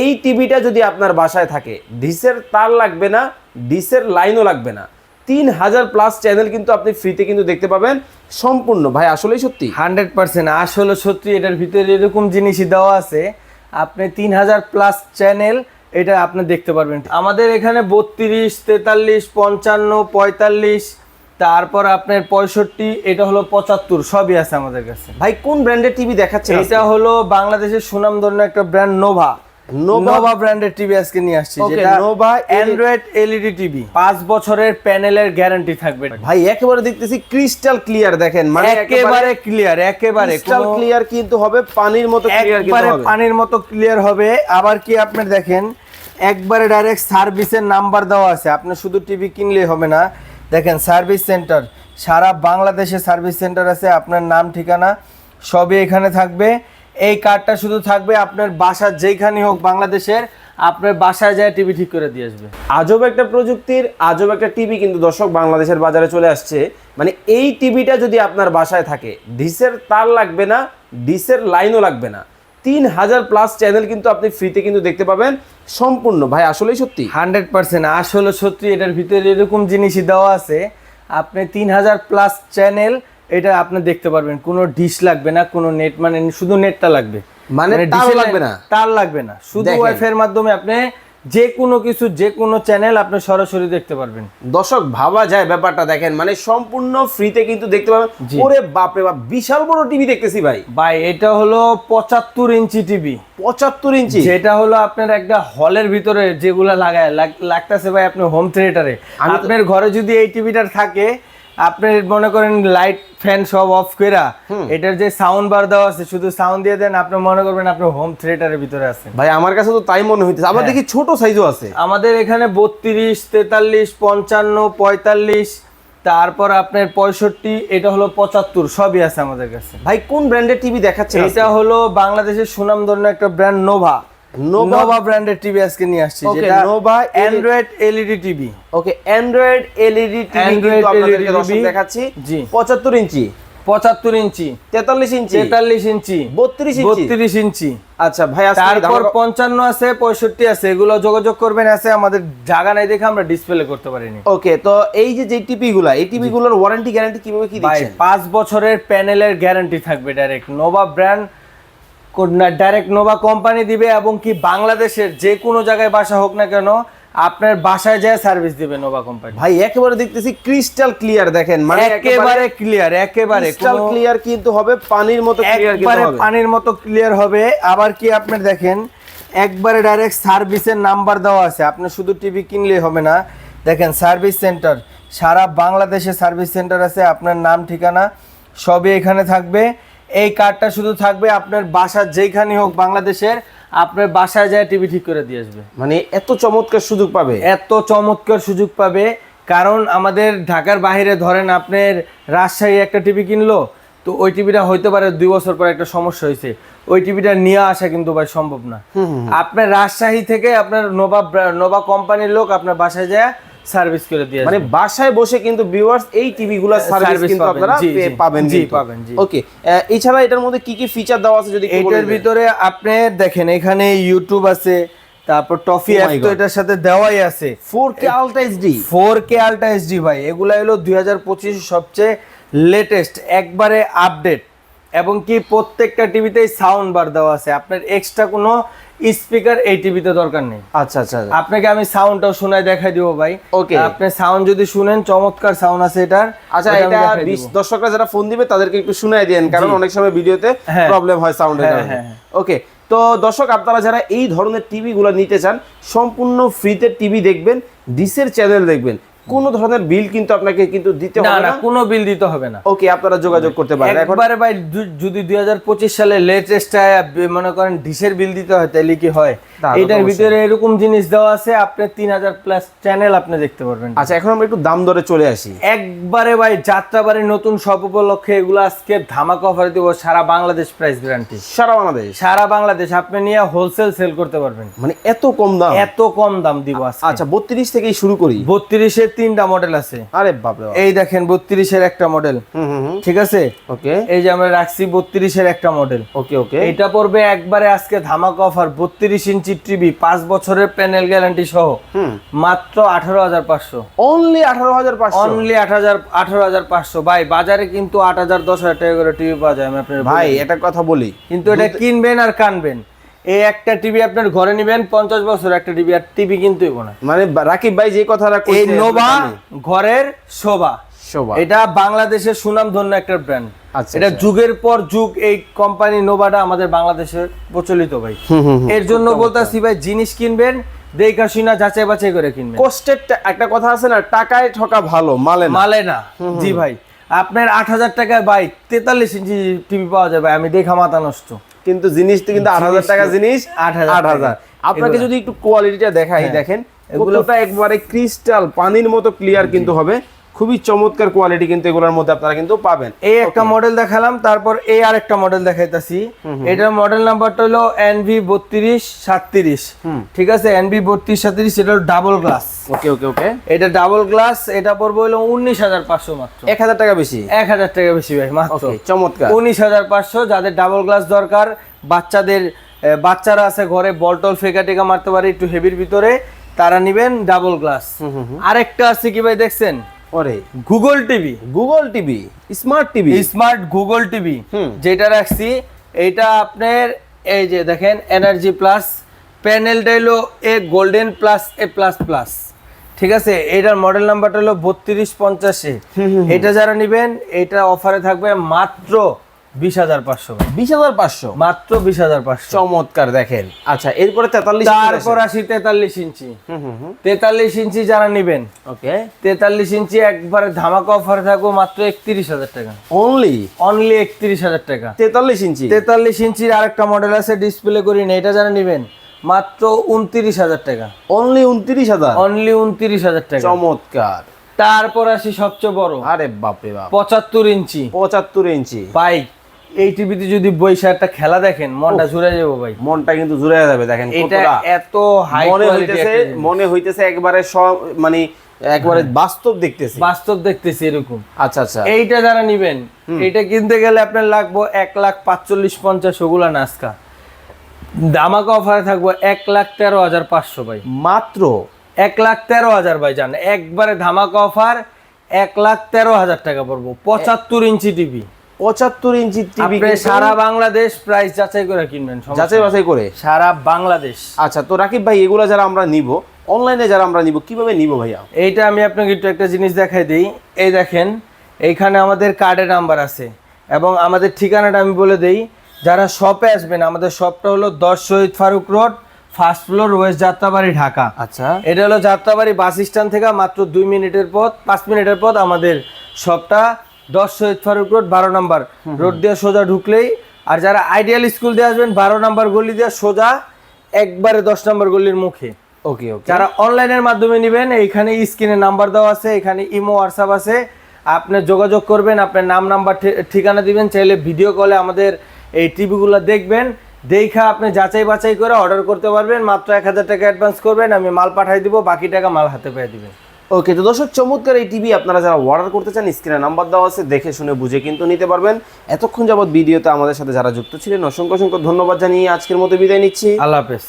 এই টিভিটা যদি আপনার বাসায় থাকে ডিসের তার লাগবে না ডিসের লাইনও লাগবে না। তিন হাজার প্লাস চ্যানেল কিন্তু আপনি ফ্রিতে কিন্তু দেখতে পাবেন। সম্পূর্ণ। ভাই আসলেই সত্যি? Hundred percent. আসলে সত্যি এটার ভিতরে এরকম জিনিসই দেওয়া আছে। আপনি তিন হাজার প্লাস চ্যানেল এটা আপনি দেখতে পারবেন। আমাদের এখানে বত্রিশ তেতাল্লিশ পঞ্চান্ন পঁয়তাল্লিশ তারপর আপনার পঁয়ষট্টি এটা হলো পঁচাত্তর সবই আছে আমাদের কাছে। ভাই কোন ব্র্যান্ডের টিভি দেখাচ্ছে এটা হলো বাংলাদেশের সুনামধন্য একটা ব্র্যান্ড নোভা নোভা ব্র্যান্ডের টিভি আজকে নিয়ে আসছি যেটা Nova অ্যান্ড্রয়েড এলইডি টিভি পাঁচ বছরের প্যানেলের গ্যারান্টি থাকবে। ভাই একেবারে দেখতেছি ক্রিস্টাল ক্লিয়ার দেখেন মানে একেবারে ক্লিয়ার একেবারে ক্রিস্টাল ক্লিয়ার কিন্তু হবে পানির মতো ক্লিয়ার কিন্তু হবে। পানির মতো ক্লিয়ার হবে। আবার কি আপনি দেখেন একবারে ডাইরেক্ট সার্ভিসের নাম্বার দেওয়া আছে। আপনি শুধু টিভি কিনলেই হবে না। দেখেন সার্ভিস সেন্টার সারা বাংলাদেশে সার্ভিস সেন্টার আছে। আপনার নাম ঠিকানা সবই এখানে থাকবে। এই কার্ডটা শুধু থাকবে আপনার বাসার যেখানে হোক বাংলাদেশের আপনার বাসায় যায় টিভি ঠিক করে দিয়ে আসবে। আজব একটা প্রযুক্তির আজব একটা টিভি কিন্তু দর্শক বাংলাদেশের বাজারে চলে আসছে। মানে এই টিভিটা যদি আপনার বাসায় থাকে ডিসের তার লাগবে না ডিসের লাইনও লাগবে না। তিন হাজার প্লাস চ্যানেল কিন্তু আপনি ফ্রিতে কিন্তু দেখতে পাবেন। সম্পূর্ণ ভাই আসলেই সত্যি। হান্ড্রেড পার্সেন্ট আসলে সত্যি এটার ভিতরে এরকম জিনিসই দেওয়া আছে। আপনি তিন হাজার প্লাস চ্যানেল এটা আপনি দেখতে পারবেন কোনো ডিশ লাগবে না কোনো নেট মানে শুধু নেটটা লাগবে। মানে তার লাগবে না? তার লাগবে না। শুধু। ওয়াইফাই এর মাধ্যমে আপনি যে কোনো কিছু যে কোনো চ্যানেল আপনি সরাসরি দেখতে পারবেন। দর্শক ভাবা যায় ব্যাপারটা দেখেন মানে সম্পূর্ণ ফ্রিতে কিন্তু দেখতে পাবেন। ওরে বাপরে বাপ বিশাল বড় টিভি দেখতেছি ভাই। ভাই এটা হলো পঁচাত্তর ইঞ্চি টিভি পঁচাত্তর ইঞ্চি? যেটা হলো আপনার একটা হলের ভিতরে যেগুলা লাগায় লাগ- লাগতেছে ভাই আপনার হোম থিয়েটারে আপনার ঘরে যদি এই টিভিটা থাকে আপনি মনে করেন লাইট ফ্যান সব অফ করা এটার যে সাউন্ড বার দেওয়া আছে শুধু সাউন্ড দিয়ে দেন আপনি মনে করবেন আপনার হোম থিয়েটারের ভিতরে আছেন। ভাই আমার কাছে তো তাই মনে হইতেছে। আবার হ্যাঁ। দেখি ছোট সাইজও আছে। আমাদের এখানে বত্রিশ তেতাল্লিশ পঞ্চান্ন পঁয়তাল্লিশ তারপর আপনার পঁয়ষট্টি এটা হলো পঁচাত্তর সবই আছে আমাদের কাছে। ভাই কোন ব্র্যান্ডের টিভি দেখাচ্ছে এটা হলো বাংলাদেশের সুনামধন্য একটা ব্র্যান্ড নোভা নোভা ব্র্যান্ডের টিভি আজকে নিয়ে আসছি যেটা Nova Android LED TV okay Android LED TV কিন্তু আপনাদেরকে দর্শক দেখাচ্ছি। জি। 75 ইঞ্চি। পঁচাত্তর ইঞ্চি। 43 ইঞ্চি। তেতাল্লিশ ইঞ্চি। 32 ইঞ্চি। বত্রিশ ইঞ্চি। আচ্ছা ভাই আজকে তারপর দাম- পঞ্চান্ন আছে পঁয়ষট্টি আছে এগুলো যোগাযোগ করবেন আছে আমাদের জায়গা নাই দেখে আমরা ডিসপ্লে করতে পারিনি। ওকে তো এই যে যে টিভি গুলা এই টিভি গুলোর ওয়ারেন্টি গ্যারান্টি কীভাবে কি দিচ্ছেন ভাই দিচ্ছেন? পাঁচ বছরের প্যানেলের গ্যারান্টি থাকবে direct Nova brand direct Nova company দিবে এবং কি বাংলাদেশের যে কোনো জায়গায় বাসা হোক না কেন আপনার বাসায় যায় সার্ভিস দিবে নোভা কোম্পানি ভাই একেবারে দেখতেছি ক্রিস্টাল ক্লিয়ার দেখেন মানে একেবারে ক্লিয়ার একেবারে ক্রিস্টাল ক্লিয়ার কিন্তু হবে পানির মতো ক্লিয়ার কিন্তু হবে। পানির মতো ক্লিয়ার হবে। আবার কি আপনি দেখেন একবারে ডাইরেক্ট সার্ভিসের নাম্বার দেওয়া আছে। আপনি শুধু টিভি কিনলেই হবে না। দেখেন সার্ভিস সেন্টার সারা বাংলাদেশে সার্ভিস সেন্টার আছে। আপনার নাম ঠিকানা সবই এখানে থাকবে। এই কার্ডটা শুধু থাকবে আপনার বাসার যেখানে হোক বাংলাদেশের আপনার বাসায় যায় টিভি ঠিক করে দিয়ে আসবে। মানে এত চমৎকার সুযোগ পাবে? এত চমৎকার সুযোগ পাবে কারণ আমাদের ঢাকার বাইরে ধরেন আপনার রাজশাহী একটা টিভি কিনলো তো ওই টিভিটা হইতে পারে দুই বছর পর একটা সমস্যা হয়েছে ওই টিভিটা নিয়ে আসা কিন্তু ভাই সম্ভব না। আপনার রাজশাহী থেকে আপনার নোভা ব্রা- নোভা কোম্পানির লোক আপনার বাসায় যায় সার্ভিস করে দিয়ে মানে বাসায় বসে কিন্তু ভিউয়ার্স এই টিভি গুলা সার্ভিস কিন্তু আপনারা পাবেন জি, পাবেন, জি। ওকে এছাড়া এটার মধ্যে কি কি ফিচার দেওয়া আছে যদি দেন। ভিতরে আপনি দেখেন এখানে ইউটিউব আছে তারপর টফি Oh অ্যাপ তো এটার সাথে দেওয়াই আছে। 4K ultra HD four K ultra HD ভাই এগুলা হলো দুই হাজার পঁচিশ সবচেয়ে লেটেস্ট একবারে আপডেট এবং কি প্রত্যেকটা টিভিতেই সাউন্ড বার দেওয়া আছে। আপনার এক্সট্রা কোনো স্পিকার এই টিভিতে দরকার নেই আচ্ছা আচ্ছা আপনাকে আমি সাউন্ডটাও শোনায় দেখাই দিব ভাই Okay. আপনি সাউন্ড যদি শুনেন চমৎকার সাউন্ড আছে এটার আচ্ছা এটা। দর্শকরা যারা ফোন দিবে তাদেরকে একটু শুনাই দেন কারণ অনেক সময় ভিডিওতে হ্যাঁ। প্রবলেম হয় সাউন্ডের হ্যাঁ, কারণে হ্যাঁ, হ্যাঁ। ওকে তো দর্শক আপনারা যারা এই ধরনের টিভি গুলো নিতে চান সম্পূর্ণ ফ্রিতে টিভি দেখবেন ডিসের চ্যানেল দেখবেন কোনো ধরনের বিল কিন্তু আপনাকে কিন্তু দিতে হবে না কোনো বিল দিতে হবে না। ওকে আপনারা যোগাযোগ করতে পারেন। একবারে ভাই যদি দুই হাজার পঁচিশ সালে লেটেস্ট মনে করেন ডিশের বিল দিতে হয় তাহলে কি হয়? এটার ভিতরে এরকম জিনিস দেওয়া আছে আপনি তিন হাজার প্লাস চ্যানেল আপনি দেখতে পারবেন। আচ্ছা এখন আমরা একটু দাম দরে চলে আসি। একবারে ভাই যাত্রাবাড়ির নতুন সব উপলক্ষে এগুলো আজকে ধামাকা অফার দিব সারা বাংলাদেশ প্রাইস গ্যারান্টি সারা বাংলাদেশ? সারা বাংলাদেশ আপনি নিয়ে হোলসেল সেল করতে পারবেন। মানে এত কম দাম? এত কম দাম দিব আচ্ছা বত্রিশ থেকেই শুরু করি। বত্রিশের তিনটা মডেল আছে। আরে বাপরে এই দেখেন বত্রিশের একটা মডেল ঠিক আছে? ওকে। এই যে আমরা রাখছি বত্রিশের একটা মডেল ওকে ওকে। এটা পড়বে একবারে আজকে ধামাকা অফার বত্রিশ ইঞ্চি ইঞ্চি টিভি পাঁচ বছরের প্যানেল গ্যারান্টি সহ। মাত্র আঠারো হাজার পাঁচশো। অনলি আঠারো হাজার পাঁচশো? অনলি আট হাজার আঠারো হাজার পাঁচশো। ভাই বাজারে কিন্তু আট হাজার দশ হাজার টাকা করে টিভি পাওয়া যায় আমি আপনার ভাই এটা কথা বলি। কিন্তু এটা কিনবেন আর কানবেন। এই একটা টিভি আপনার ঘরে নেবেন পঞ্চাশ বছর একটা টিভি আর টিভি কিনতেই না। মানে রাকিব ভাই যে কথাটা এই নোভা ঘরের শোভা। শোভা। এটা বাংলাদেশের সুনাম ধন্য একটা ব্র্যান্ড আচ্ছা, এটা আচ্ছা। যুগের পর যুগ এই কোম্পানি নোভাটা আমাদের বাংলাদেশে প্রচলিত ভাই। এর জন্য বলতাছি ভাই জিনিস কিনবেন দেখা শুনা যাচাই বাছাই করে কিনবেন। কষ্টের একটা কথা আছে না টাকায় ঠকা ভালো মালে মালে না। জি ভাই। আপনার আট হাজার টাকায় ভাই তেতাল্লিশ ইঞ্চি টিভি পাওয়া যাবে আমি দেখা মাথা নষ্ট। কিন্তু জিনিস তো কিন্তু আট হাজার টাকা জিনিস 8,000 আট হাজার। আপনাকে যদি একটু কোয়ালিটিটা দেখাই হ্যাঁ। দেখেন এগুলো- এগুলোটা একবারে ক্রিস্টাল পানির মতো ক্লিয়ার কিন্তু হবে। খুবই চমৎকার কোয়ালিটি কিন্তু এগুলোর মধ্যে আপনারা কিন্তু পাবেন। এই একটা মডেল দেখালাম তারপর এই আরেকটা মডেল দেখাইতেছি। এটার মডেল নাম্বারটা হলো এনভি বত্রিশ সাতত্রিশ। ঠিক আছে? এনভি বত্রিশ সাতত্রিশ এটা ডাবল গ্লাস ওকে ওকে ওকে এটা ডাবল গ্লাস এটা পড়বে হলো উনিশ হাজার পাঁচশো মাত্র। এক হাজার টাকা বেশি? এক হাজার টাকা বেশি ভাই মাত্র। চমৎকার। উনিশ হাজার পাঁচশো যাদের ডাবল গ্লাস দরকার বাচ্চাদের বাচ্চারা আছে ঘরে বল টল ফেকা টেকা মারতে পারে একটু হেভির ভিতরে তারা নিবেন ডাবল গ্লাস আরেকটা আছে কি ভাই দেখছেন? ওরে Google TV Google TV smart TV smart Google TV. যেটা রাখছি এইটা আপনার এই যে দেখেন এনার্জি প্লাস প্যানেলটা হলো A golden plus A plus plus ঠিক আছে? এটার মডেল নাম্বারটা হলো বত্রিশ পঞ্চাশে। এটা যারা নেবেন এটা অফারে থাকবে মাত্র বিশ হাজার পাঁচশো। বিশ হাজার পাঁচশো? মাত্র বিশ হাজার পাঁচশো। চমৎকার দেখেন। আচ্ছা এরপরে তেতাল্লিশ তারপর আসি তেতাল্লিশ ইঞ্চি। তেতাল্লিশ ইঞ্চি যারা নেবেন ওকে। তেতাল্লিশ ইঞ্চি একবারে ধামাকা অফারে থাকব মাত্র একত্রিশ হাজার টাকা। অনলি অনলি একত্রিশ হাজার টাকা। তেতাল্লিশ ইঞ্চি? তেতাল্লিশ ইঞ্চির আরেকটা মডেল আছে ডিসপ্লে করি না এটা যারা নেবেন মাত্র উনত্রিশ হাজার টাকা। অনলি উনত্রিশ হাজার? অনলি উনত্রিশ হাজার টাকা। চমৎকার। তারপর আসি সবচেয়ে বড় আরে বাপরে বাপ। পঁচাত্তর ইঞ্চি। পঁচাত্তর ইঞ্চি। বাইক। এই টিভিতে যদি বৈশা একটা খেলা দেখেন মনটা জুড়ে যাব ভাই। মনটা কিন্তু জুড়ে যাবে দেখেন এটা এত হাই মনে হইতেছে মনে হইতেছে একবারে সব মানে একবারে বাস্তব দেখতেছি। বাস্তব দেখতেছি এরকম। আচ্ছা আচ্ছা। এইটা যারা নিবেন এইটা কিনতে গেলে আপনার লাগবো এক লাখ পাঁচচল্লিশ পঞ্চাশ ওগুলা নাস্কা দামাকা অফারে থাকব এক লাখ তেরো হাজার পাঁচশো ভাই। মাত্র? এক লাখ তেরো হাজার ভাই জান। একবারে ধামাকা অফার এক লাখ তেরো হাজার টাকা পড়ব। পঁচাত্তর ইঞ্চি টিভি। পঁচাত্তর ইঞ্চি টিভি সারা বাংলাদেশ প্রাইস যাচাই করে কিনবেন যাচাই বাছাই করে? সারা বাংলাদেশ। আচ্ছা তো রাকিব ভাই এগুলো যারা আমরা নিব অনলাইনে যারা আমরা নিব কীভাবে নিব ভাইয়া? এইটা আমি আপনাকে একটু একটা জিনিস দেখাই দিই। এই দেখেন এইখানে আমাদের কার্ডের নাম্বার আছে। এবং আমাদের ঠিকানাটা আমি বলে দেই যারা শপে আসবেন আমাদের শপটা হলো দশ Shahid Faruk road first floor west Jatrabari Dhaka. আচ্ছা। এটা হলো যাত্রাবাড়ি বাস স্ট্যান্ড থেকে মাত্র দুই মিনিটের পথ পাঁচ মিনিটের পথ আমাদের শপটা দশ শহীদ ফারুক রোড বারো নাম্বার। রোড দিয়ে সোজা ঢুকলেই আর যারা আইডিয়াল স্কুল দিয়ে আসবেন বারো নাম্বার গলি দিয়ে সোজা একবারে দশ নাম্বার গলির মুখে। ওকে ওকে। যারা অনলাইনের মাধ্যমে নেবেন এইখানে স্ক্রিনে নাম্বার দেওয়া আছে এখানে ইমো হোয়াটসঅ্যাপ আছে। আপনি যোগাযোগ করবেন আপনার নাম নাম্বার ঠিকানা দিবেন চাইলে ভিডিও কলে আমাদের এই টিভিগুলো দেখবেন। দেখা আপনি যাচাই বাছাই করে অর্ডার করতে পারবেন মাত্র এক হাজার টাকা অ্যাডভান্স করবেন আমি মাল পাঠাই দিব বাকি টাকা মাল হাতে পেয়ে দিবেন। ওকে তো দর্শক, চমৎকার এই টিভি আপনারা যারা অর্ডার করতে চান স্ক্রিনে নাম্বার দেওয়া আছে, দেখে শুনে বুঝে কিন্তু নিতে পারবেন। এতক্ষণ যাবৎ ভিডিওতে আমাদের সাথে যারা যুক্ত ছিলেন, অসংখ্য অসংখ্য ধন্যবাদ জানিয়ে আজকের মতো বিদায় নিচ্ছি। আল্লাহ হাফেজ।